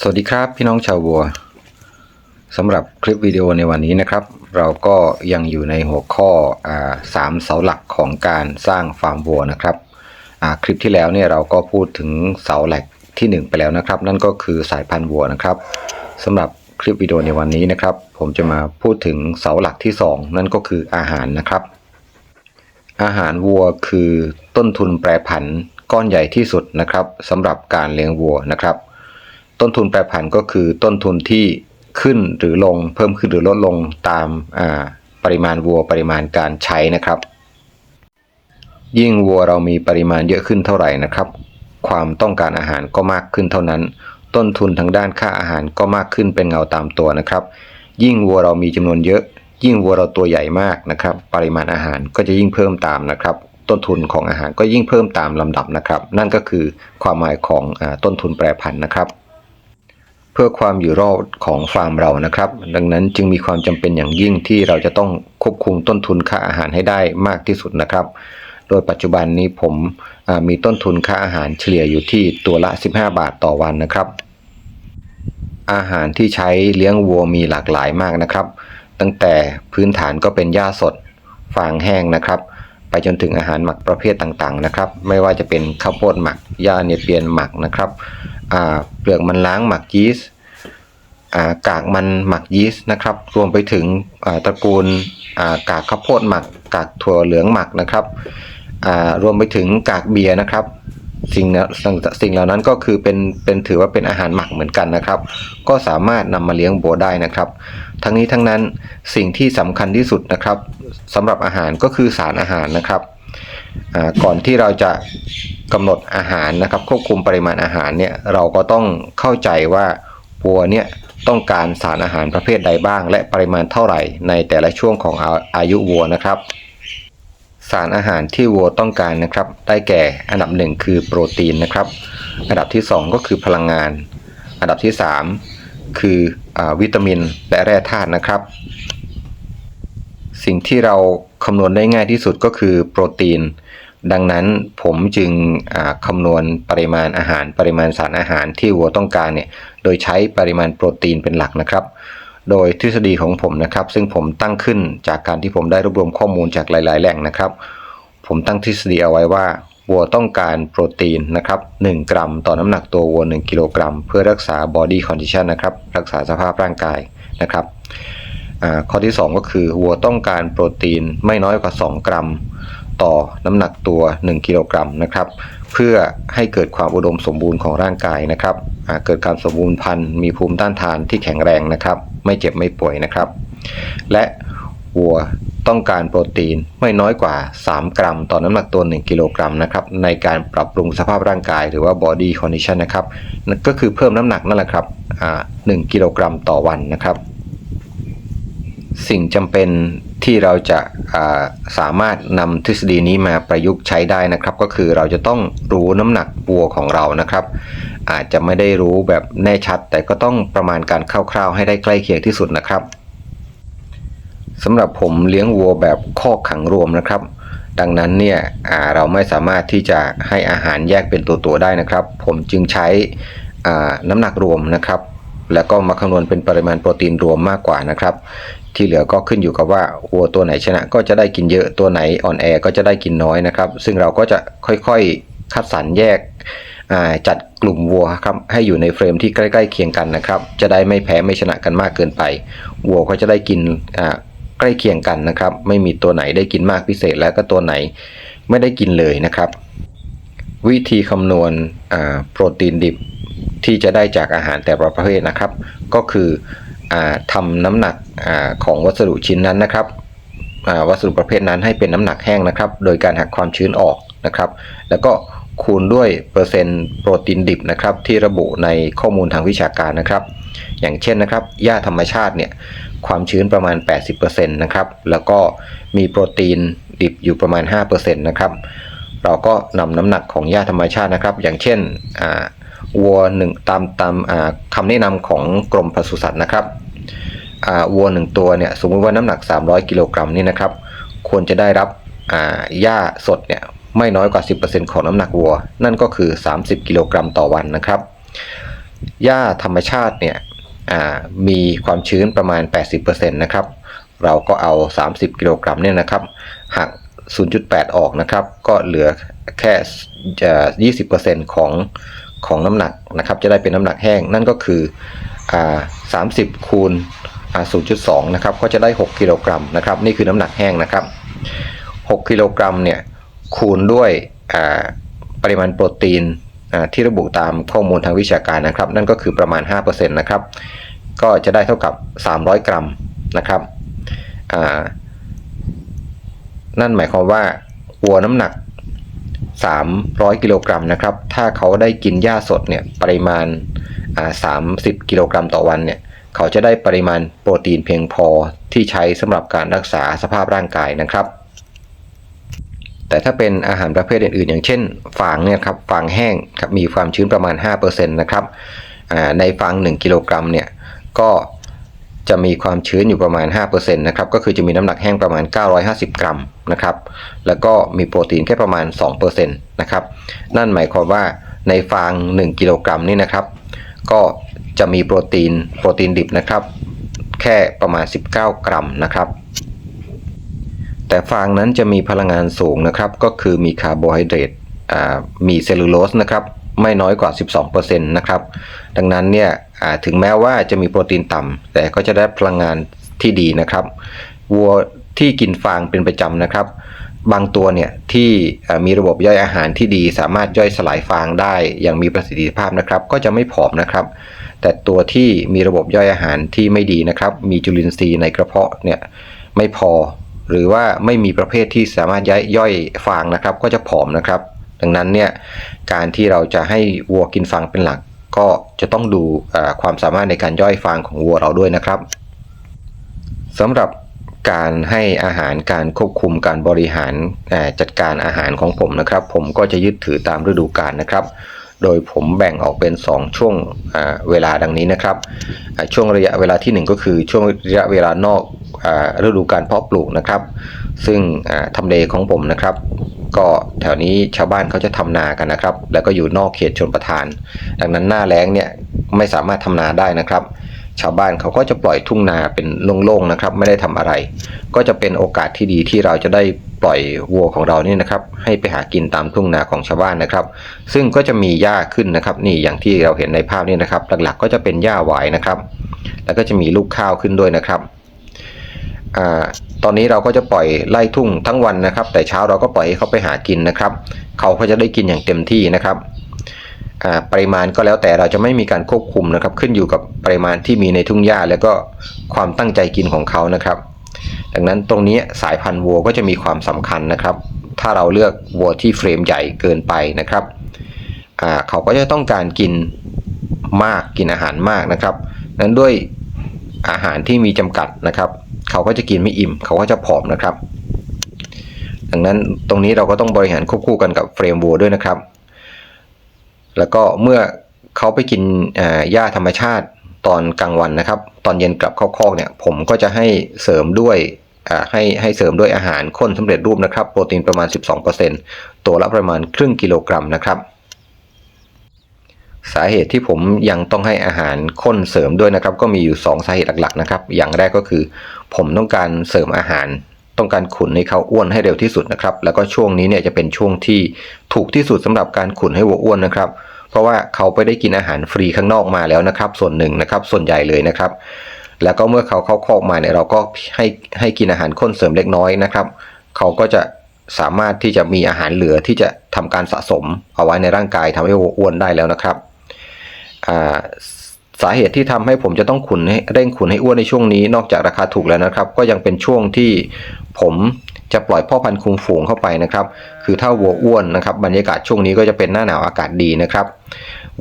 สวัสดีครับพี่น้องชาววัวสำหรับคลิปวิดีโอในวันนี้นะครับ เราก็ยังอยู่ในหัวข้ออสามเสาหลักของการสร้างฟาร์มวัวนะครับคลิปที่แล้วเนี่ยเราก็พูดถึงเสาหลักที่หนึ่งไปแล้วนะครับ นั่นก็คือสายพันธุ์วัวนะครับสำหรับคลิปวิดีโอในวันนี้นะครับ ผมจะมาพูดถึงเสาหลักที่สองนั่นก็คืออาหารนะครับ อาหารวัวคือต้นทุนแปรผันก้อนใหญ่ที่สุดนะครับสำหรับการเลี้ยงวัวนะครับ ต้นทุนแปรผันก็คือต้นทุนที่ขึ้นหรือลง เพิ่มขึ้นหรือลดลงตามาปริมาณวัวปริมาณการใช้นะครับ ยิ่งวัวเรามีปริมาณเยอะขึ้นเท่าไหร่นะครับ ความต้องการอาหารก็มากขึ้นเท่านั้น ต้นทุนทางด้านค่าอาหารก็มากขึ้นเป็นเงาตามตัวนะครับ ยิ่งวัวเรามีจำนวนเยอะ ยิ่งวัวเราตัวใหญ่มากนะครับ ปริมาณอาหารก็จะยิ่งเพิ่มตามนะครับต้นทุนของอาหารก็ยิ่งเพิ่มตามลำดับนะครับ นั่นก็คือความหมายของอต้นทุนแปรผันนะครับ เพื่อความอยู่รอดของฟาร์มเรานะครับ ดังนั้นจึงมีความจำเป็นอย่างยิ่งที่เราจะต้องควบคุมต้นทุนค่าอาหารให้ได้มากที่สุดนะครับ โดยปัจจุบันนี้ผมมีต้นทุนค่าอาหารเฉลี่ยอยู่ที่ตัวละ 15 บาทต่อวันนะครับ อาหารที่ใช้เลี้ยงวัวมีหลากหลายมากนะครับ ตั้งแต่พื้นฐานก็เป็นหญ้าสด ฟางแห้งนะครับ ไปจนถึงอาหารหมักประเภทต่างๆนะครับ ไม่ว่าจะเป็นข้าวโพดหมักหญ้าเนเปียนหมักนะครับ เปลือกมันล้างหมักยีสต์อ่ากากมันหมักยีสต์นะครับ รวมไปถึงอ่าตระกูลอ่ากากข้าวโพดหมัก กากถั่วเหลืองหมักนะครับอ่ารวมไปถึงกากเบียร์นะครับสิ่งสิ่งเหล่านั้นก็คือเป็นเป็นถือว่าเป็นอาหารหมักเหมือนกันนะครับ ก็สามารถนำมาเลี้ยงบัวได้นะครับ ทั้งนี้ทั้งนั้นสิ่งที่สำคัญที่สุดนะครับสำหรับอาหารก็คือสารอาหารนะครับก่อนที่เราจะ กำหนดอาหารนะครับ ควบคุมปริมาณอาหารเนี่ยเราก็ต้องเข้าใจว่าวัวเนี่ยต้องการสารอาหารประเภทใดบ้าง และปริมาณเท่าไหร่ในแต่ละช่วงของอาอายุวัวนะครับ สารอาหารที่วัวต้องการนะครับ ได้แก่อันดับหนึ่งคือโปรตีนนะครับ อันดับที่สองก็คือพลังงาน อันดับที่สามคืออวิตามินและแร่ธาตุนะครับ สิ่งที่เราคำนวณได้ง่ายที่สุดก็คือโปรตีน ดังนั้นผมจึงคำนวณปริมาณอาหารปริมาณสารอาหารที่วัวต้องการเนี่ยโดยใช้ปริมาณโปรตีนเป็นหลักนะครับ โดยทฤษฎีของผมนะครับ ซึ่งผมตั้งขึ้นจากการที่ผมได้รวบรวมข้อมูลจากหลาย ๆ แหล่งนะครับ ผมตั้งทฤษฎีเอาไว้ว่าวัวต้องการโปรตีนนะครับ 1 กรัม ต่อน้ำหนักตัววัว 1 กิโลกรัม เพื่อรักษา body condition นะครับ รักษาสภาพร่างกายนะครับข้อที่ 2 ก็คือวัวต้องการโปรตีนไม่น้อยกว่า 2 กรัม ต่อน้ำหนักตัว 1 กิโลกรัมนะครับ เพื่อให้เกิดความอุดมสมบูรณ์ของร่างกายนะครับเกิดการสมบูรณ์พันธุ์มีภูมิต้านทานที่แข็งแรงนะครับ ไม่เจ็บไม่ป่วยนะครับ และวัวต้องการโปรตีนไม่น้อยกว่า 3 กรัม ต่อน้ำหนักตัว 1 กิโลกรัมนะครับในการปรับปรุงสภาพร่างกายหรือว่า body condition นะครับก็คือเพิ่มน้ำหนักนั่นแหละครับอ่า1กิโลกรัมต่อวันนะครับ สิ่งจำเป็นที่เราจะาสามารถนำทฤษฎีนี้มาประยุกต์ใช้ได้นะครับ ก็คือเราจะต้องรู้น้ำหนักวัวของเรานะครับ อาจจะไม่ได้รู้แบบแน่ชัด แต่ก็ต้องประมาณการคร่าวๆ ให้ได้ใกล้เคียงที่สุดนะครับสำหรับผมเลี้ยงวัวแบบคอกขังรวมนะครับ ดังนั้นเนี่ยเราไม่สามารถที่จะให้อาหารแยกเป็นตัวๆได้นะครับ ผมจึงใช้น้ำหนักรวมนะครับแล้วก็มาคำนวณเป็นปริมาณโปรตีนรวมมากกว่านะครับ ที่เหลือก็ขึ้นอยู่กับว่าวัวตัวไหนชนะก็จะได้กินเยอะตัวไหนอ่อนแอก็จะได้กินน้อยนะครับ ซึ่งเราก็จะค่อยๆคัดสรรแยกจัดกลุ่มวัวครับให้อยู่ในเฟรมที่ใกล้ๆเคียงกันนะครับ จะได้ไม่แพ้ไม่ชนะกันมากเกินไปวัวก็จะได้กินใกล้เคียงกันนะครับ ไม่มีตัวไหนได้กินมากพิเศษแล้วก็ตัวไหนไม่ได้กินเลยนะครับ วิธีคำนวณโปรตีนดิบที่จะได้จากอาหารแต่ละประเภทนะครับ ก็คือ ทำน้ำหนักอของวัสดุชิ้นนั้นนะครับวัสดุประเภทนั้นให้เป็นน้ำหนักแห้งนะครับ โดยการหักความชื้นออกนะครับ แล้วก็คูณด้วยเปอร์เซ็นต์โปรตีนดิบนะครับที่ระบุในข้อมูลทางวิชาการนะครับ อย่างเช่นนะครับหญ้าธรรมชาติเนี่ยความชื้นประมาณ 80%นะครับแล้วก็มีโปรตีนดิบอยู่ประมาณ 5%นะครับเราก็นำน้ำหนักของหญ้าธรรมชาตินะครับ อย่างเช่นอ่า วัวหนึ่งตามตามคำแนะนำของกรมปศุสัตว์นะครับวัวหนึ่งตัวเนี่ยสมมติว่าน้ำหนัก 300 กิโลกรัมนี่นะครับ ควรจะได้รับหญ้าสดเนี่ยไม่น้อยกว่า 10%ของน้ำหนักวัว นั่นก็คือ 30 กิโลกรัมต่อวันนะครับหญ้าธรรมชาติเนี่ยมีความชื้นประมาณ 80%นะครับเราก็เอา 30 กิโลกรัมเนี่ยนะครับหัก 0.8 ออกนะครับ ก็เหลือแค่ 20%ของ ของน้ำหนักนะครับ จะได้เป็นน้ำหนักแห้งนั่นก็คืออ่า30คูณอ่า0.2นะครับก็จะได้ 6กิโลกรัมนะครับนี่คือน้ำหนักแห้งนะครับ6กิโลกรัมเนี่ยคูณด้วยปริมาณโปรตีนที่ระบุตามข้อมูลทางวิชาการนะครับ นั่นก็คือประมาณ 5%นะครับ ก็จะได้เท่ากับ 300 กรัมนะครับนั่นหมายความว่าวัวน้ำหนัก 300 กิโลกรัมนะครับ ถ้าเขาได้กินหญ้าสดเนี่ยปริมาณ30กิโลกรัมต่อวันเนี่ยเขาจะได้ปริมาณโปรตีนเพียงพอที่ใช้สำหรับการรักษาสภาพร่างกายนะครับ แต่ถ้าเป็นอาหารประเภทอื่นๆ อย่างเช่นฟางเนี่ยครับฟางแห้งครับมีความชื้นประมาณ5%นะครับในฟาง1กิโลกรัมเนี่ยก็ จะมีความชื้นอยู่ประมาณ 5%นะครับ ก็คือจะมีน้ำหนักแห้งประมาณ 950 กรัมนะครับ แล้วก็มีโปรตีนแค่ประมาณ 2%นะครับ นั่นหมายความว่าในฟาง 1 กิโลกรัมนี่นะครับ ก็จะมีโปรตีน โปรตีนดิบนะครับ แค่ประมาณ 19 กรัมนะครับ แต่ฟางนั้นจะมีพลังงานสูงนะครับ ก็คือมีคาร์โบไฮเดรตอ่ามีเซลลูโลสนะครับ ไม่น้อยกว่า 12%นะครับ ดังนั้นเนี่ยถึงแม้ว่าจะมีโปรตีนต่ำแต่ก็จะได้พลังงานที่ดีนะครับวัวที่กินฟางเป็นประจำนะครับ บางตัวเนี่ยที่มีระบบย่อยอาหารที่ดี สามารถย่อยสลายฟางได้อย่างมีประสิทธิภาพนะครับ ก็จะไม่ผอมนะครับ แต่ตัวที่มีระบบย่อยอาหารที่ไม่ดีนะครับ มีจุลินทรีย์ในกระเพาะเนี่ยไม่พอ หรือว่าไม่มีประเภทที่สามารถย้ายย่อยฟางนะครับ ก็จะผอมนะครับ ดังนั้นเนี่ยการที่เราจะให้วัวกินฟางเป็นหลัก ก็จะต้องดูความสามารถในการย่อยฟางของวัวเราด้วยนะครับสำหรับการให้อาหารการควบคุมการบริหารจัดการอาหารของผมนะครับ ผมก็จะยึดถือตามฤดูกาลนะครับ โดยผมแบ่งออกเป็น 2 ช่วงเวลาดังนี้นะครับช่วงระยะเวลาทีหนึ่1 ก็คือช่วงระยะเวลานอกฤดูการเพาะปลูกนะครับ ซึ่งอ่าทำเลของผมนะครับ ก็แถวนี้ชาวบ้านเขาจะทำนากันนะครับ แล้วก็อยู่นอกเขตชนประทาน ดังนั้นหน้าแล้งเนี่ยไม่สามารถทำนาได้นะครับ ชาวบ้านเขาก็จะปล่อยทุ่งนาเป็นโล่งๆนะครับ ไม่ได้ทำอะไร ก็จะเป็นโอกาสที่ดีที่เราจะได้ปล่อยวัวของเรานี่นะครับ ให้ไปหากินตามทุ่งนาของชาวบ้านนะครับ ซึ่งก็จะมีหญ้าขึ้นนะครับ นี่อย่างที่เราเห็นในภาพนี้นะครับ หลักๆ ก็จะเป็นหญ้าหวายนะครับ แล้วก็จะมีลูกข้าวขึ้นด้วยนะครับอ่า ตอนนี้เราก็จะปล่อยไล่ทุ่งทั้งวันนะครับ แต่เช้าเราก็ปล่อยให้เขาไปหากินนะครับ เขาก็จะได้กินอย่างเต็มที่นะครับปริมาณก็แล้วแต่เราจะไม่มีการควบคุมนะครับ ขึ้นอยู่กับปริมาณที่มีในทุ่งหญ้าแล้วก็ความตั้งใจกินของเขานะครับ ดังนั้นตรงนี้สายพันธุ์วัวก็จะมีความสำคัญนะครับ ถ้าเราเลือกวัวที่เฟรมใหญ่เกินไปนะครับเขาก็จะต้องการกินมากกินอาหารมากนะครับ นั้นด้วย อาหารที่มีจำกัดนะครับ เขาก็จะกินไม่อิ่ม เขาก็จะผอมนะครับ ดังนั้นตรงนี้เราก็ต้องบริหารควบคู่กันกับเฟรมวัวด้วยนะครับ แล้วก็เมื่อเขาไปกินหญ้าธรรมชาติตอนกลางวันนะครับ ตอนเย็นกลับเข้าคอกเนี่ย ผมก็จะให้เสริมด้วยให้ให้เสริมด้วยอาหารข้นสำเร็จรูปนะครับ โปรตีนประมาณ 12%ตัวละประมาณครึ่งกิโลกรัมนะครับ สาเหตุที่ผมยังต้องให้อาหารข้นเสริมด้วยนะครับ ก็มีอยู่ 2 สาเหตุหลักๆนะครับ อย่างแรกก็คือ ผมต้องการเสริมอาหาร ต้องการขุนให้เขาอ้วนให้เร็วที่สุดนะครับ แล้วก็ช่วงนี้เนี่ยจะเป็นช่วงที่ถูกที่สุดสำหรับการขุนให้วัวอ้วนนะครับ เพราะว่าเขาไปได้กินอาหารฟรีข้างนอกมาแล้วนะครับ ส่วนหนึ่งนะครับ ส่วนใหญ่เลยนะครับ แล้วก็เมื่อเขาเข้าคอกมาเนี่ยเราก็ให้ให้กินอาหารข้นเสริมเล็กน้อยนะครับ เขาก็จะสามารถที่จะมีอาหารเหลือที่จะทำการสะสมเอาไว้ในร่างกายทำให้วัวอ้วนได้แล้วนะครับ สาเหตุที่ทำให้ผมจะต้องขุนให้เร่งขุนให้อ้วนในช่วงนี้ นอกจากราคาถูกแล้วนะครับ ก็ยังเป็นช่วงที่ผมจะปล่อยพ่อพันธุ์คุมฝูงเข้าไปนะครับ คือถ้าวัวอ้วนนะครับ บรรยากาศช่วงนี้ก็จะเป็นหน้าหนาวอากาศดีนะครับ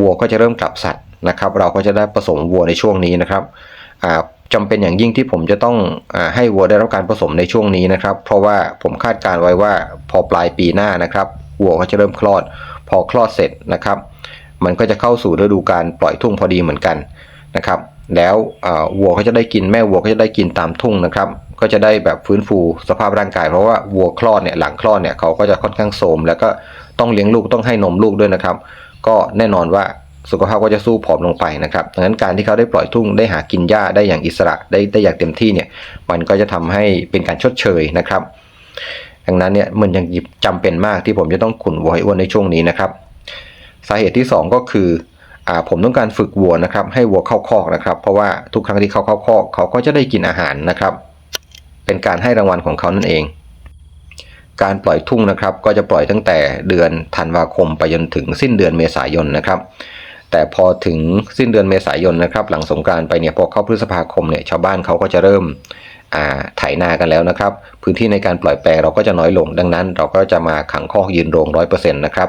วัวก็จะเริ่มกลับสัตว์นะครับ เราก็จะได้ผสมวัวในช่วงนี้นะครับอ่าจำเป็นอย่างยิ่งที่ผมจะต้องอให้วัวได้รับการผสมในช่วงนี้นะครับ เพราะว่าผมคาดการไว้ว่าพอปลายปีหน้านะครับวัวก็จะเริ่มคลอด พอคลอดเสร็จนะครับ มันก็จะเข้าสู่ฤดูการปล่อยทุ่งพอดีเหมือนกันนะครับ แล้ววัวก็จะได้กินแม่วัวก็จะได้กินตามทุ่งนะครับ ก็จะได้แบบฟื้นฟูสภาพร่างกาย เพราะว่าวัวคลอดเนี่ยหลังคลอดเนี่ยเขาก็จะค่อนข้างโทรมแล้วก็ต้องเลี้ยงลูกต้องให้นมลูกด้วยนะครับ ก็แน่นอนว่าสุขภาพก็จะสู้ผอมลงไปนะครับดังนั้นการที่เขาได้ปล่อยทุ่งได้หากินหญ้าได้อย่างอิสระได้ได้อย่างเต็มที่เนี่ย มันก็จะทำให้เป็นการชดเชยนะครับ ดังนั้นเนี่ยมันยังจำเป็นมากที่ผมจะต้องขุนวัวให้อ้วนในช่วงนี้นะครับ สาเหตุที่ 2 ก็คืออ่าผมต้องการฝึกวัวนะครับ ให้วัวเข้าคอกนะครับ เพราะว่าทุกครั้งที่เขาเข้าคอกเขาก็จะได้กินอาหารนะครับ เป็นการให้รางวัลของเขานั่นเอง การปล่อยทุ่งนะครับก็จะปล่อยตั้งแต่เดือนธันวาคมไปจนถึงสิ้นเดือนเมษายนนะครับ แต่พอถึงสิ้นเดือนเมษายนนะครับ หลังสงกานต์ไปเนี่ยพอเข้าพฤษภาคมเนี่ยชาวบ้านเขาก็จะเริ่มไถนากันแล้วนะครับ พื้นที่ในการปล่อยแปลเราก็จะน้อยลง ดังนั้นเราก็จะมาขังคอกยืนโรงร้อยเปอร์เซ็นต์นะครับ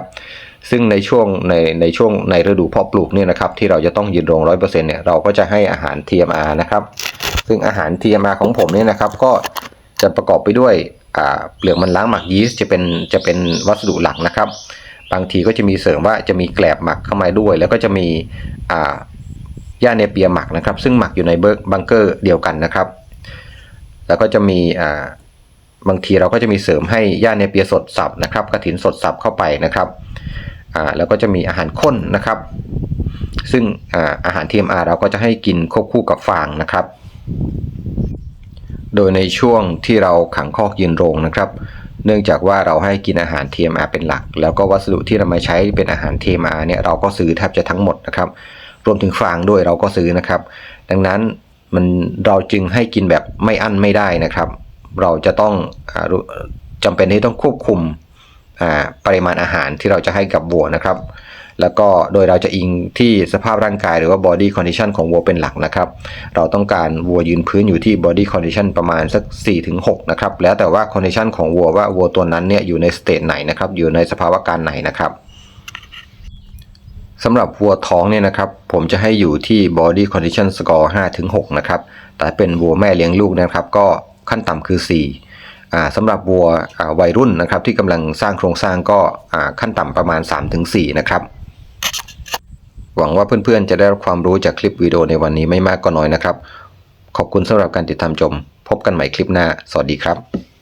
ซึ่งในช่วงในในช่วงในฤดูเพาะปลูกเนี่ยนะครับที่เราจะต้องยืนโรงร้อยเปอร์เซ็นต์เนี่ยเราก็จะให้อาหาร TMR นะครับซึ่งอาหาร TMR ของผมเนี่ยนะครับก็จะประกอบไปด้วยเปลือกมันล้างหมักยีสต์จะเป็นจะเป็นวัสดุหลักนะครับ บางทีก็จะมีเสริมว่าจะมีแกลบหมักเข้ามาด้วย แล้วก็จะมีหญ้าเนเปียหมักนะครับ ซึ่งหมักอยู่ในเบิร์กบังเกอร์เดียวกันนะครับ แล้วก็จะมีบางทีเราก็จะมีเสริมให้หญ้าเนเปียสดสับนะครับกระถินสดสับเข้าไปนะครับ อ่าแล้วก็จะมีอาหารข้นนะครับ ซึ่งอาอาหาร TMR เราก็จะให้กินควบคู่กับฟางนะครับ โดยในช่วงที่เราขังคอกยืนโรงนะครับ เนื่องจากว่าเราให้กินอาหาร TMR เป็นหลัก แล้วก็วัสดุที่เรามาใช้เป็นอาหาร TMR เนี่ยเราก็ซื้อแทบจะทั้งหมดนะครับ รวมถึงฟางด้วยเราก็ซื้อนะครับ ดังนั้นมันเราจึงให้กินแบบไม่อั้นไม่ได้นะครับ เราจะต้องอจำเป็นที่ต้องควบคุม ปริมาณอาหารที่เราจะให้กับวัวนะครับ แล้วก็โดยเราจะอิงที่สภาพร่างกายหรือว่า body condition ของวัวเป็นหลักนะครับ เราต้องการวัวยืนพื้นอยู่ที่ body condition ประมาณสัก 4-6 นะครับ แล้วแต่ว่า condition ของวัวว่าวัวตัวนั้นเนี่ยอยู่ในสเตจไหนนะครับ อยู่ในสภาวะการไหนนะครับสำหรับวัวท้องเนี่ยนะครับ ผมจะให้อยู่ที่ body condition score 5-6 นะครับ แต่เป็นวัวแม่เลี้ยงลูกนะครับ ก็ขั้นต่ำคือ4อ่ สำหรับวัววัยรุ่นนะครับที่กำลังสร้างโครงสร้างก็ขั้นต่ำประมาณ 3-4 นะครับ หวังว่าเพื่อนๆจะได้รับความรู้จากคลิปวิดีโอในวันนี้ไม่มากก็น้อยนะครับ ขอบคุณสำหรับการติดตามชมพบกันใหม่คลิปหน้า สวัสดีครับ